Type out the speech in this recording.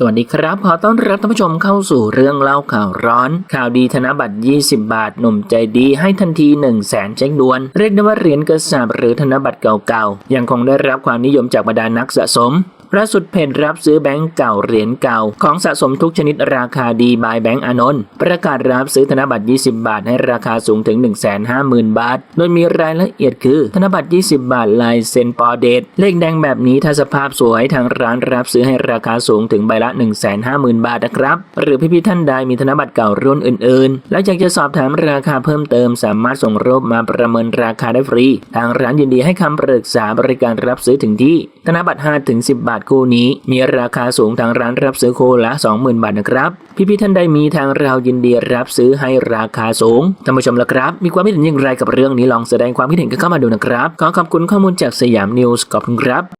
สวัสดีครับ ขอต้อนรับท่านผู้ชมเข้าสู่เรื่องเล่าข่าวร้อน ข่าวดีธนบัตร 20 บาท หนุ่มใจดีให้ทันที 1 0 0 0 0แสนเช็คด่วน เรียกได้ว่าเหรียญกระสาบหรือธนบัตรเก่าๆ ยังคงได้รับความนิยมจากบรรดานักสะสม ล่าสุดเพจรับซื้อแบงก์เก่าเหรียญเก่า ของสะสมทุกชนิดราคาดีบายแบงก์อนนท์ประกาศรับซื้อธนบัตร 20 บาทให้ราคาสูงถึง 150,000 บาท โดยมีรายละเอียดคือ ธนบัตร 20 บาทลายเซ็นปอเดตเลขแดงแบบนี้ถ้าสภาพสวยทางร้านรับซื้อให้ราคาสูงถึงใบละ 150,000 บาทนะครับ หรือพี่ๆท่านใดมีธนบัตรเก่ารุ่นอื่นๆ และอยากจะสอบถามราคาเพิ่มเติม สามารถส่งรูปมาประเมินราคาได้ฟรี ทางร้านยินดีให้คำปรึกษาบริการรับซื้อถึงที่ ธนบัตร 5-10 บาทคู่นี้ มีราคาสูงทางร้านรับซื้อคู่ละ 20,000 บาทนะครับพี่ๆท่านใดมีทางเรายินดีรับซื้อให้ราคาสูงท่านผู้ชมละครับ มีความคิดเห็นอย่างไรกับเรื่องนี้ลองแสดงความคิดเห็นกันเข้ามาดูนะครับ ขอขอบคุณข้อมูลจากสยามนิวส์ขอบคุณครับ